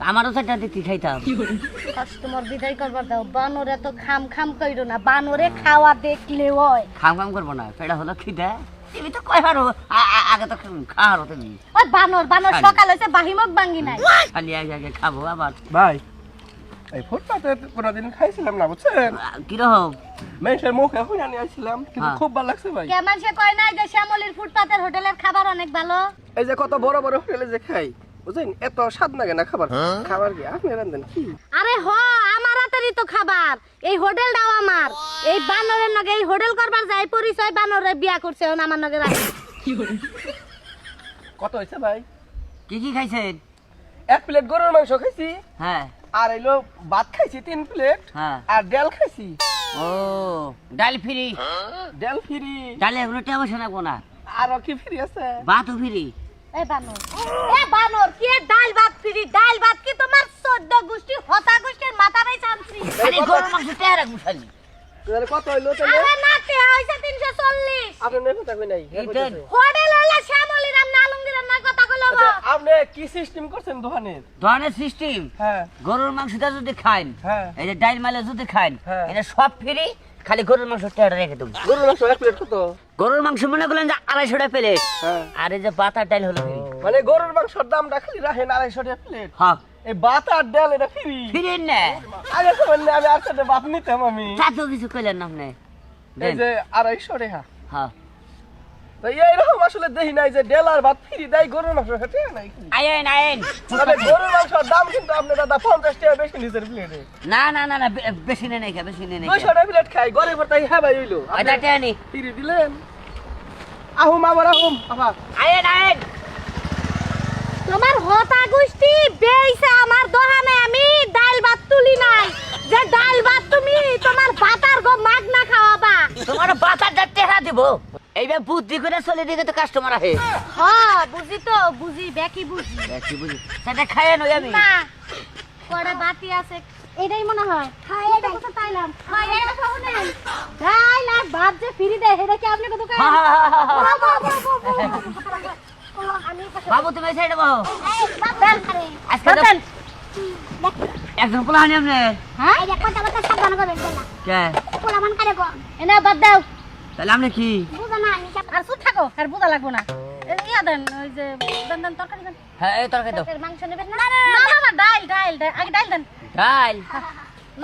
আমারও সেটা দেখি খাইতাম। কাস্টমার বিদায় করবার দাও। বানরে তো খাম খাম কইরো না। বানরে খাওয়া দেখলে হয়। খাম খাম করব না। সেটা হলো খিদে। তুমি তো কয় পারো আগে তো খাওয়ারো তুমি। ওই বানর বানর। সকাল হইছে বাহিমক ভাঙ্গি নাই। খালি আগে আগে খাব আবার। ভাই এই ফুটপাতে কোনোদিন খাইছিলাম না বুঝছেন? কীরকম? মেয়ের মুখে হইয়া নিয়ে আসছিলাম কিন্তু হ্যাঁ। খুব ভালো লাগছে ভাই। কে মানুষে কয় নাই যে শ্যামলির ফুটপাতের হোটেলের খাবার অনেক ভালো? এই যে কত বড় বড় হোটেলে যে খাই বুঝছেন এত স্বাদ লাগে না খাবার। খাবার কি আপনি রান্ধেন কি? আরে হ আমার হাতেরই তো খাবার। এই হোটেলটাও আমার। এই বানরের নগে এই হোটেল করবার যাই পরিচয় বানরে বিয়া করছে এখন আমার নগে রাখি। কত হয়েছে ভাই? কি কি খাইছেন? এক প্লেট গরুর মাংস খাইছি। হ্যাঁ। আর এলো ভাত খাইছি তিন প্লেট। হ্যাঁ। আর ডাল খাইছি। ও ডাল ফ্রি। ডাল ফ্রি। ডালে এগুলো টেবো শোনাবো না। আর কি ফ্রি আছে? ভাতও ফ্রি। এ বানর এ বানর কি ডাল ভাত ফ্রি? ডাল ভাত কি তোমার চোদ্দ গোষ্ঠী হতা গোষ্ঠীর মাথা নাই চান্সি খালি গরুর মাংস টেহারা গুছালি তাহলে কত হইল তাহলে? আরে না তে হইছে 340 আপনি নেই? থাকবে নাই হোটেল হইলা শ্যামলি রাম না আলমগীরের না কথা কইলো আচ্ছা, আপনি কি সিস্টেম করছেন দোকানের সিস্টেম হ্যাঁ। গরুর মাংসটা যদি খান হ্যাঁ। এই যে ডাইল মালে যদি খান হ্যাঁ। এটা সব ফ্রি খালি গরুর মাংস টেহারা রেখে দেবো। গরুর মাংস এক প্লেট কত? গরুর মাংস মনে করলেন যে আড়াইশো টাকা প্লেট হ্যাঁ। আর এই যে বাতার ডাল হলো ফ্রি। মানে গরুর মাংসের দামটা খালি রাখেন আড়াইশো টাকা প্লেট হ্যাঁ। এই বাতার ডাল এটা ফ্রি। ফ্রি না। আগে তো বললে আমি আর সাথে বাপ নিতাম আমি। তা তো কিছু কইলেন না আপনি? এই। যে আড়াইশো টাকা। হ্যাঁ। তো এইরকম আসলে দেখি নাই যে ডেল ভাত ফ্রি দেয় গরুর মাংস খেতে নাই কি? আইন আইন তবে গরুর মাংসের দাম কিন্তু আপনি দাদা পঞ্চাশ টাকা বেশি নিচের প্লেটে না না না না বেশি নেই নাই বেশি নেই নাই দুইশো টাকা প্লেট খাই গরিব তাই হ্যাঁ ভাই হইল। ওইটা টেনি ফ্রি দিলেন। আহুম আমার আহুম আবার। আইন আইন তোমার হতা গোষ্ঠী বেইছে আমার দোকানে আমি ডাল ভাত তুলি নাই। যে ডাল ভাত তুমি তোমার ভাতার গো মাগ না খাওয়াবা। তোমার বাতার টেহা দিব। এইবার বুদ্ধি করে চলে দিকে তো কাস্টমার আহে হ্যাঁ বুঝি তো বুঝি বেকি বুঝি। কি বুঝি। সেটা খাইয়ে নই আমি। না পরে বাতি আছে। এটাই মনে হয়। হ্যাঁ এটা কোথা পাইলাম। হ্যাঁ এটা শুনেন ডাল আর ভাত যে ফ্রি দেয় এটা কি আপনি কত হা, হা, হা, হা, হা। আমি বাবু তুমি সাইডে বহ আজকে একজন পোলা আনি আপনি? হ্যাঁ? এই কথা কথা সাবধান করবেন না কে? পোলা মান করে গো? এনে বাদ দাও। তাহলে আপনি কি? না আর চুপ থাকো আর বোঝা লাগবো না। ইয়া দেন ওই যে দেন দেন তরকারি দেন। হ্যাঁ এই তরকারি দাও। মাংস নেবেন না? না না না ডাল ডাল ডাল আগে ডাল দেন। ডাল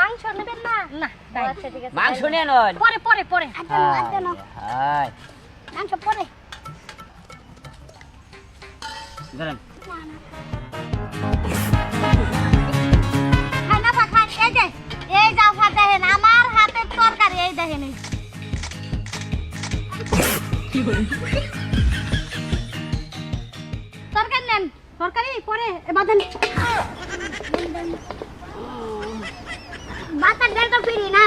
মাংস নেবেন না? না ডাল আচ্ছা ঠিক আছে মাংস নিয়ে নন পরে পরে পরে। হাই মাংস পরে। ধরেন। খাই তরকারি নেন তরকারি পরে দেন বাতার ডাল তো ফিরি না।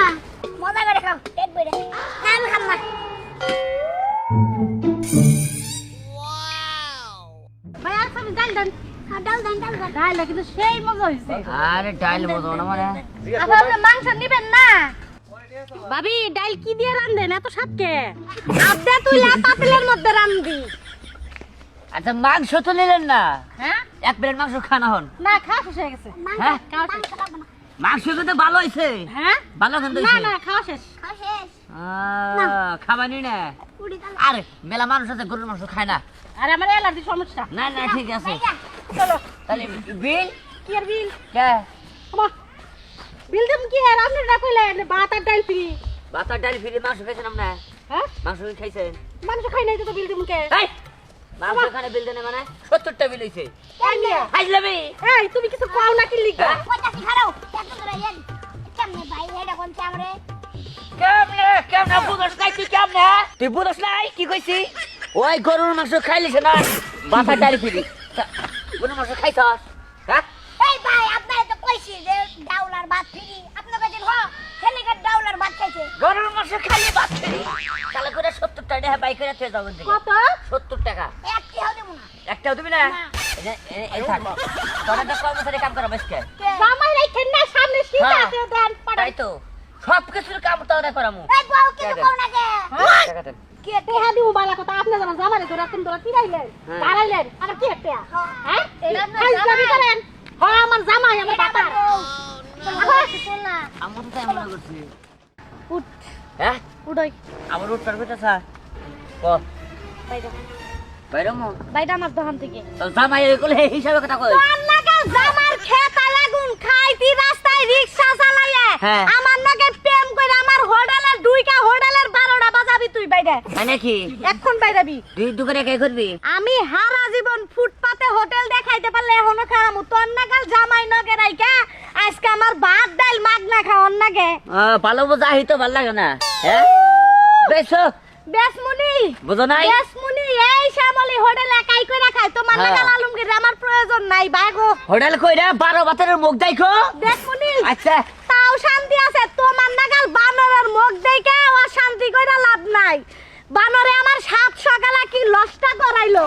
মজা করে খাও পেট ভরে। আমি খাম না। ভাই আর সব ডাল দেন। ডাল দেন ডাল দেন। ডাল কিন্তু সেই মজা হয়েছে আরে ডাল বলতো না মানে? আপনি মাংস নিবেন না। ভাবি ডাল কি দিয়ে রান্ধেন? এত সাতকে আপনি তুই পাতিলের মধ্যে রান্ধবি আচ্ছা মাংস তো নিলেন না। হ্যাঁ? এক প্লেট মাংস খানা হন না খাওয়া শেষ হয়ে গেছে। হ্যাঁ? মাংস কিন্তু ভালো হয়েছে হ্যাঁ? ভালো কিন্তু না না খাওয়া শেষ। খাওয়া শেষ। খাবানি না। আরে মেলা মানুষ আছে গরুর মাংস খায় না। আর আমার অ্যালার্জি সমস্যা। না না ঠিক আছে। চলো। তাহলে বিল? কি আর বিল? কে? বিল দেম কি আর? আপনি না কইলেন ভাত আর ডাল ফ্রি। বাতার ডাল ফিরে মাংস খাইছেন আপনার হ্যাঁ? মাংস খাইছেন? মানুষ খাই নাই তো বিল দেম কে? এই! মাংস এখানে বিল দেনে মানে সত্তরটা বিল হয়েছে এই মিয়া হাইজলামি এই তুমি কিছু খাও না কি লিখা হ্যাঁ? পঞ্চাশ খারাও এত করে এন কেমনে ভাই? এটা কোন চামড়ে? কেমনে? কেমনে? বুঝস নাই তুই কেমনে? তুই বুঝস নাই? কি কইছি? ওই গরুর মাংস খাইলিস না? বাতার ডাল তা- গরুর মাংস খাইছস? হ্যাঁ? এই ভাই আপনার তো কইছি যে ডাউলার ভাত ফ্রি। আপনার কাছে হ ছেলেকে ডাউলার ভাত খাইছে। গরুর মাংস খাইলে বাদ ফিরি। তাহলে করে সত্তর টাকা বাই করে তুই যাবেন কত? সত্তর টাকা। একটাও দিবি না এই থাক। তোরা তো কর্মচারী কাম করা বেশকে জামাই রাখেন না সামনে শীত হ্যাঁ। আছে দেন তাই তো। সব কিছুর কাম তো ওরা করামু এই বউ কিছু কও না কে টাকা টেহা দিও বালা কথা। আপনি জানা জামাই ধরে তুমি ধরে তিরাইলেন হ্যাঁ। আর কি টেহা হ্যাঁ। এটা আপনার করেন হ্যাঁ আমার জামাই আমার বাবা আমার তো তাই করছি। উঠ। হ্যাঁ? উড়ই আমার কথা ক। বাইরে বাইরে মন বাইরে আমার দোকান থেকে। জামাই এগুলো হিসাবে কথা কই তোর নাকে জামার খেতা লাগুন খাইতি রাস্তায় রিক্সা চালাইয়ে। হ্যাঁ। আমার নাকে প্রেম করে আমার হোটেলের দুইটা হোটেলের বারোটা বাজাবি তুই বাইরে। তাই নাকি এখন বাইরাবি। তুই দোকানে কে করবি? আমি হারা জীবন ফুটপাতে হোটেল দেখাইতে পারলে এখনও খারামু। তোর নাগাল জামাই নগে রাইকা আজকে আমার ভাত ডাল মাগনা খাওয়ার নাগে। ভালো বোঝা হিতো ভালো লাগে না। হ্যাঁ? বেশ মুনি। বুঝো নাই? শ্যামলি হোটেল একাই কইরা খাই তোমার হ্যাঁ। নাগাল আলমগীর আমার প্রয়োজন নাই বাগো হোটেল কইরা বারো বাতের মুখ দেখো বেসমুনি আচ্ছা তাও শান্তি আছে তোমার নাগাল বানরের মুখ দেখে ও শান্তি কইরা লাভ নাই বানরে আমার সাত সকালে কি লসটা করাইলো